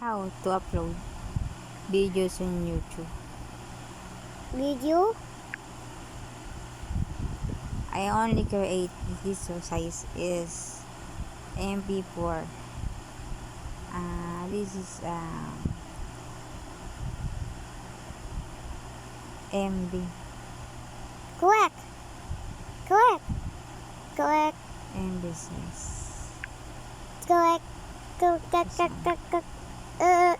how to upload videos on YouTube. Video? I only create this size is MP4. Uh, this is um, MB. Correct. Correct. Correct. MB size. Correct. Correct. Correct. Correct. Correct. Uh,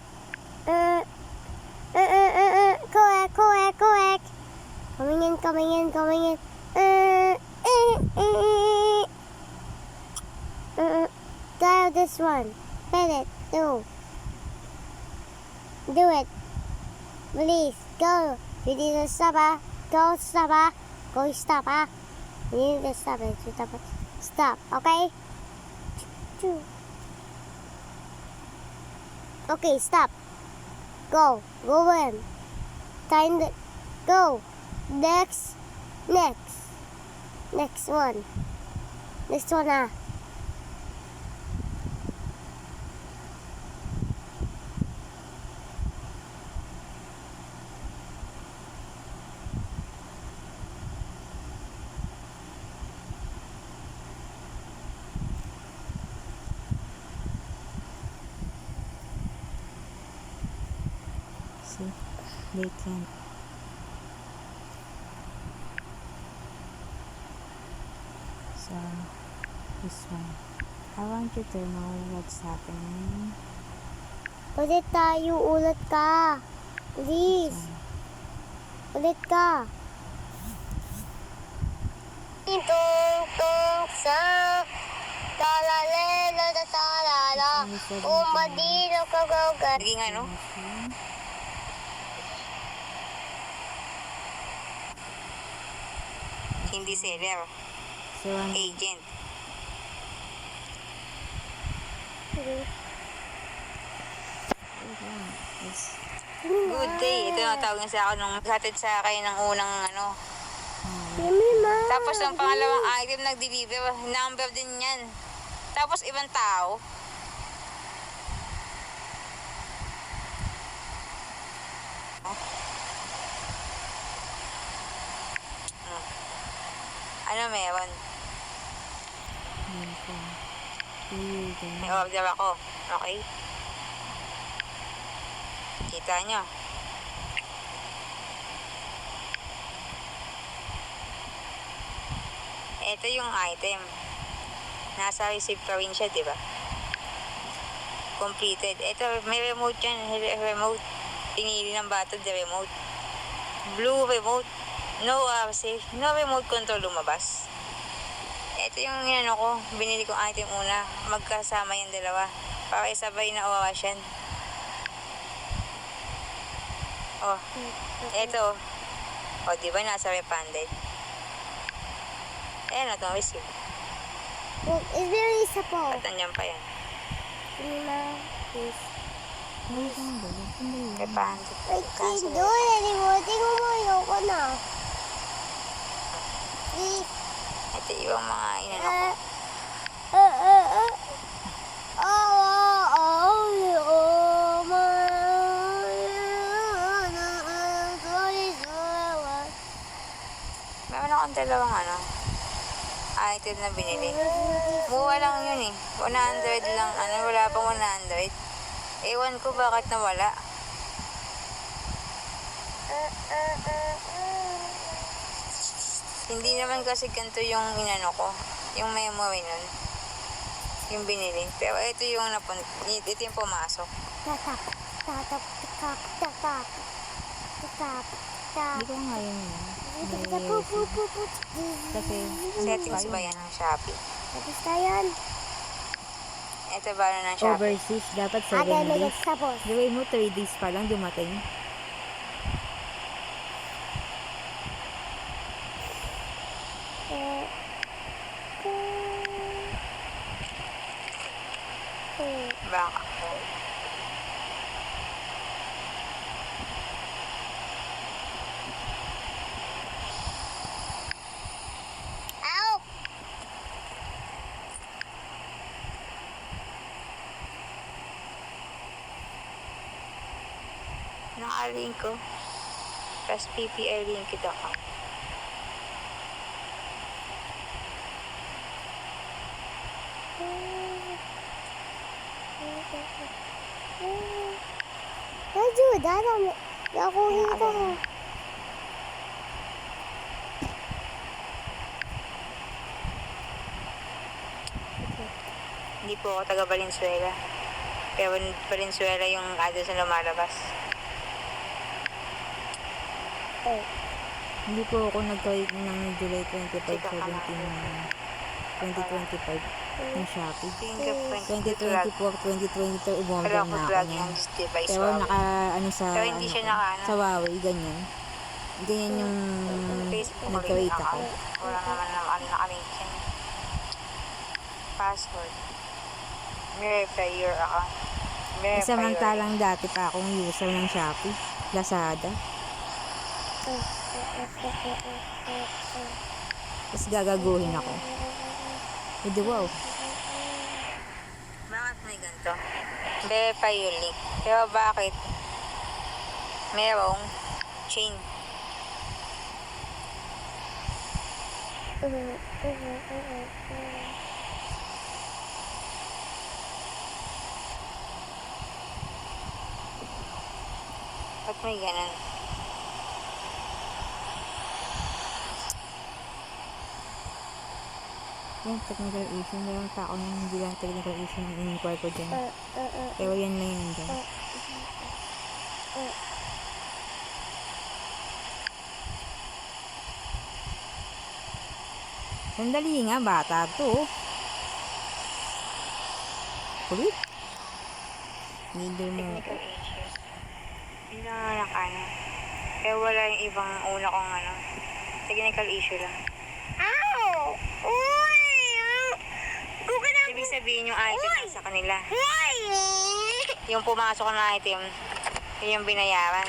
uh, uh, uh, uh, uh, correct. Correct. Correct. Coming in. Coming in. In. Uh, uh, uh, uh, uh, dial this one. Hit it. Do. Do it. Please. Go. We need to stop. Go stop. Go stop. We need to stop it. Stop. it. Stop. Okay. Okay, stop. Go. Go in. Time the go. Next. Next. Next one. Next one ah. See, they can't. So, this one. I want you to know what's happening. Ulit tayo. Ulit ka. Please. Ulit ka. Tung tung sa talalelo na talala. Umadilo ka gagat. Naging ano? Hindi seller. Ano, Agent. Good day. Ito yung tawag niya sa akin nung hatid sa akin ng unang ano. Ma. Tapos ng pangalawang item nag-deliver. Number din yan. Tapos ibang tao. Hmm. Ano meron? May order ako. Okay? Kita nyo. Ito yung item. Nasa receive pa rin siya, di ba? Completed. Ito, may remote yan. Re- Remote. Pinili ng bata the remote. Blue remote. No, uh, safe. No remote control lumabas. Ito yung inano ko, binili kong item una. Magkasama yung dalawa. Para isabay na oras yan. Oh, ito. Oh, di ba nasa refunded? Ayan na itong receipt. Well, it's very simple. At nandiyan pa yan. Yummy ma. Please. Wait do it anymore. Tingnan mo, ayoko na. Ito yung mga inano ko. Uh, uh, uh, uh. Meron akong dalawang ano, item na binili. Buwa lang yun eh. 100 lang. Ano, wala pang 100. Ewan ko bakit nawala. Hindi naman kasi ganito yung inano ko. Yung memory nun. Yung binili. Pero ito yung napun... Ito yung pumasok. Tatap, tatap, tatap, tatap, tatap, tatap. Hindi ko ngayon yun. Kasi, Settings ba yan ng Shopee? Tapos na yan. Ito ba ano ng Shopee? overseas, dapat 7 Agad na days. Gawin mo 3 days pa lang dumating. Eh, Baka. Ow! Nakalink ko. Tapos PPI linked ako. Ajuda, dami. Ako hito. Hindi po ako taga Valenzuela. Kaya Val- Valenzuela yung address na lumalabas. Oh. Hindi po ako nag-create ng July 25, Sige, 17, 2025 ng Shopee. Fingerprint. 2024, 2023, Wala umorder ko na ako niyan. Pero naka, ano sa, Pero hindi ano siya ko, naka, ano? sa Huawei, ganyan. Ganyan yung ko nag-create ako. account. Wala naman na ano nakalink yan. Password. Verify your account. Verify Samantalang dati pa akong user ng Shopee, Lazada. Tapos gagaguhin ako. Hindi wow. Bakit may ganito? Link. Pero bakit merong chain? Ba't may? Yan, technical issue. Meron pa ako ng hindi lang technical issue ng in-inquire ko dyan. Uh, uh, uh. Pero yan na yun dyan. Sandali nga, bata to. Kulit. Needle mo. Yun lang ang nakano. Kaya wala yung ibang una kong ano. Technical issue lang. Ow! Uy! Ibig sabihin yung item nasa kanila. Uy! Yung pumasok na item, yun yung binayaran.